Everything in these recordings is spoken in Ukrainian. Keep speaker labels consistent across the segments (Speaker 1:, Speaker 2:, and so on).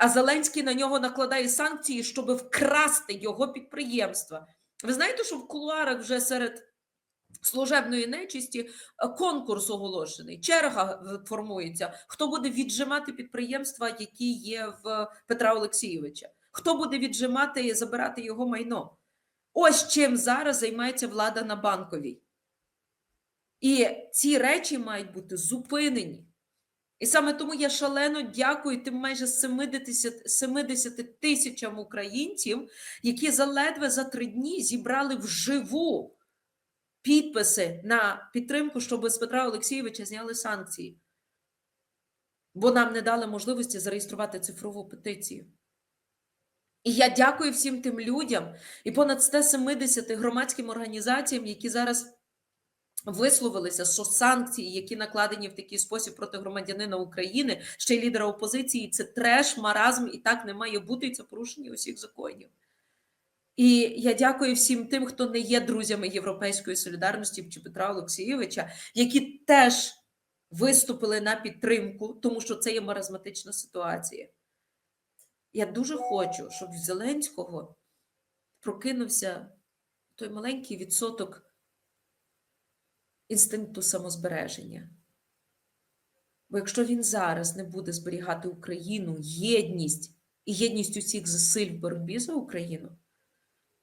Speaker 1: а Зеленський на нього накладає санкції, щоб вкрасти його підприємства. Ви знаєте, що в кулуарах вже серед служебної нечисті е, конкурс оголошений, черга е, формується. Хто буде віджимати підприємства, які є в Петра Олексійовича? Хто буде віджимати і забирати його майно? Ось чим зараз займається влада на банковій. І ці речі мають бути зупинені. І саме тому я шалено дякую тим майже 70, 70 тисячам українців, які заледве за три дні зібрали вживу підписи на підтримку, щоб з Петра Олексійовича зняли санкції. Бо нам не дали можливості зареєструвати цифрову петицію. І я дякую всім тим людям і понад 170 громадським організаціям, які зараз висловилися, що санкції, які накладені в такий спосіб проти громадянина України, ще й лідера опозиції, це треш, маразм, і так не має бути, і це порушення усіх законів. І я дякую всім тим, хто не є друзями Європейської солідарності чи Петра Олексійовича, які теж виступили на підтримку, тому що це є маразматична ситуація. Я дуже хочу, щоб в Зеленського прокинувся той маленький відсоток інстинкту самозбереження. Бо якщо він зараз не буде зберігати Україну, єдність і єдність усіх зусиль в боротьбі за Україну,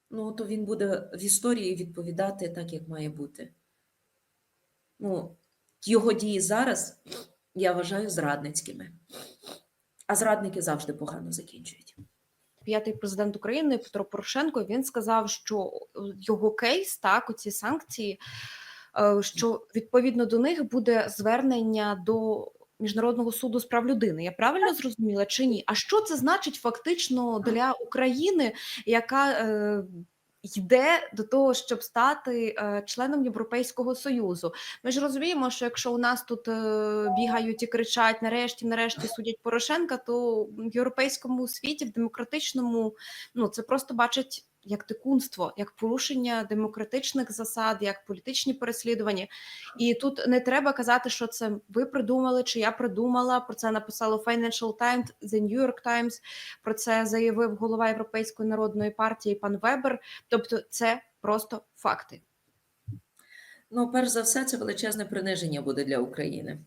Speaker 1: ну то він буде в історії відповідати так, як має бути. Ну, його дії зараз я вважаю зрадницькими. А зрадники завжди погано закінчують.
Speaker 2: П'ятий президент України Петро Порошенко він сказав, що його кейс, так, оці санкції, що відповідно до них буде звернення до Міжнародного суду з прав людини. Я правильно зрозуміла чи ні? А що це значить фактично для України, яка е, йде до того, щоб стати е, членом Європейського союзу? Ми ж розуміємо, що якщо у нас тут е, бігають і кричать нарешті, нарешті судять Порошенка, то в європейському світі, в демократичному, ну це просто бачать як дикунство, як порушення демократичних засад, як політичні переслідування. І тут не треба казати, що це ви придумали, чи я придумала. Про це написало Financial Times, The New York Times, Про це заявив голова Європейської народної партії пан Вебер. Тобто, це просто факти.
Speaker 1: Ну, перш за все, це величезне приниження буде для України.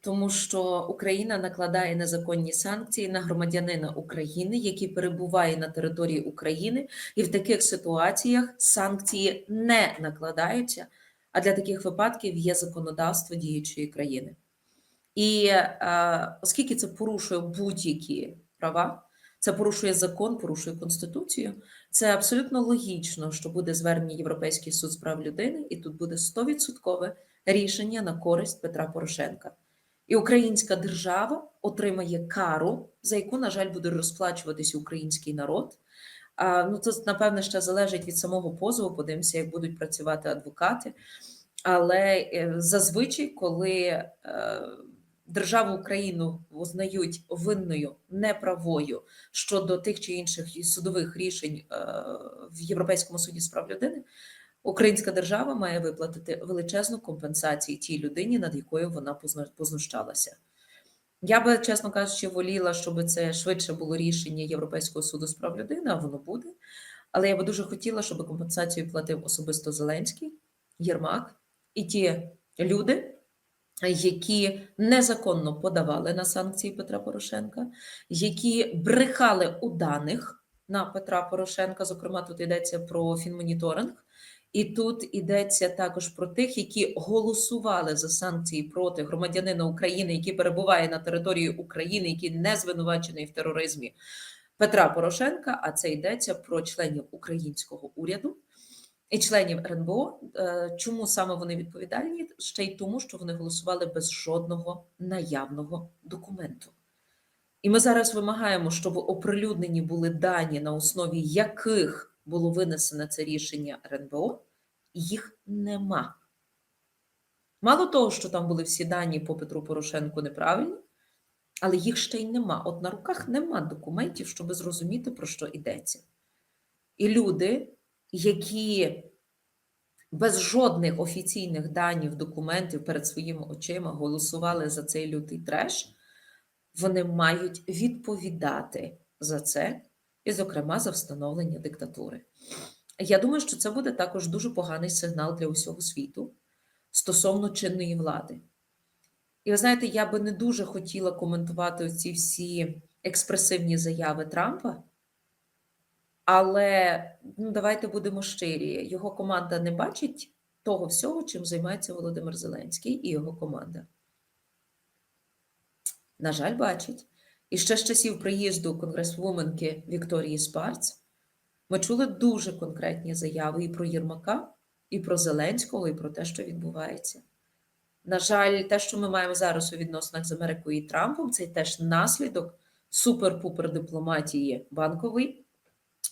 Speaker 1: Тому що Україна накладає незаконні санкції на громадянина України, який перебуває на території України, і в таких ситуаціях санкції не накладаються. А для таких випадків є законодавство діючої країни. І е, оскільки це порушує будь-які права, це порушує закон, порушує конституцію. Це абсолютно логічно, що буде звернення Європейський суд з прав людини, і тут буде 100% рішення на користь Петра Порошенка. І українська держава отримає кару, за яку, на жаль, буде розплачуватися український народ. А, Ну, це напевне ще залежить від самого позову. Подивимося, як будуть працювати адвокати. Але е, зазвичай, коли е, державу Україну визнають винною неправою щодо тих чи інших судових рішень е, в Європейському суді з прав людини, Українська держава має виплатити величезну компенсацію тій людині, над якою вона познущалася. Я би, чесно кажучи, воліла, щоб це швидше було рішення Європейського суду з прав людини, а воно буде. Але я би дуже хотіла, щоб компенсацію платив особисто Зеленський, Єрмак і ті люди, які незаконно подавали на санкції Петра Порошенка, які брехали у даних на Петра Порошенка. Зокрема, тут йдеться про фінмоніторинг. І тут йдеться також про тих, які голосували за санкції проти громадянина України, який перебуває на території України, який не звинувачений в тероризмі Петра Порошенка. А це йдеться про членів українського уряду і членів РНБО. Е, чому саме вони відповідальні? Ще й тому, що вони голосували без жодного наявного документу. І ми зараз вимагаємо, щоб оприлюднені були дані, на основі яких було винесено це рішення РНБО, їх нема. Мало того, що там були всі дані по Петру Порошенку неправильні, але їх ще й нема. От на руках нема документів, щоб зрозуміти, про що йдеться. І люди, які без жодних офіційних данів, документів перед своїми очима голосували за цей лютий треш, вони мають відповідати за це, і, зокрема, за встановлення диктатури. Я думаю, що це буде також дуже поганий сигнал для усього світу стосовно чинної влади. І ви знаєте, я би не дуже хотіла коментувати ці всі експресивні заяви Трампа, але ну, давайте будемо щирі. Його команда не бачить того всього, чим займається Володимир Зеленський і його команда. На жаль, бачить. І ще з часів приїзду конгресвуменки Вікторії Спарц ми чули дуже конкретні заяви і про Єрмака, і про Зеленського, і про те, що відбувається. На жаль, те, що ми маємо зараз у відносинах з Америкою і Трампом, це теж наслідок супер-пупер дипломатії банкової,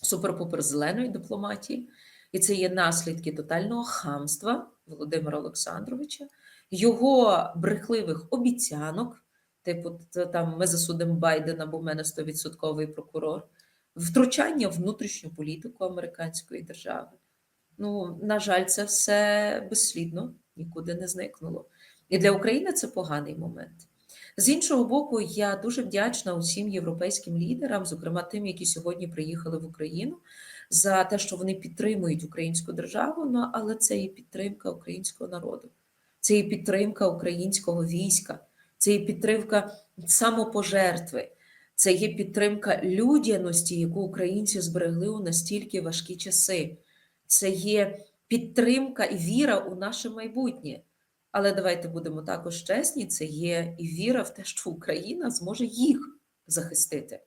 Speaker 1: супер-пупер зеленої дипломатії. І це є наслідки тотального хамства Володимира Олександровича, його брехливих обіцянок, типу, там ми засудимо Байдена, бо в мене 100% прокурор, втручання в внутрішню політику американської держави. Ну, на жаль, це все безслідно, нікуди не зникнуло. І для України це поганий момент. З іншого боку, я дуже вдячна усім європейським лідерам, зокрема тим, які сьогодні приїхали в Україну, за те, що вони підтримують українську державу. Ну але це і підтримка українського народу, це і підтримка українського війська, це є підтримка самопожертви, це є підтримка людяності, яку українці зберегли у настільки важкі часи. Це є підтримка і віра у наше майбутнє. Але давайте будемо також чесні: це є і віра в те, що Україна зможе їх захистити.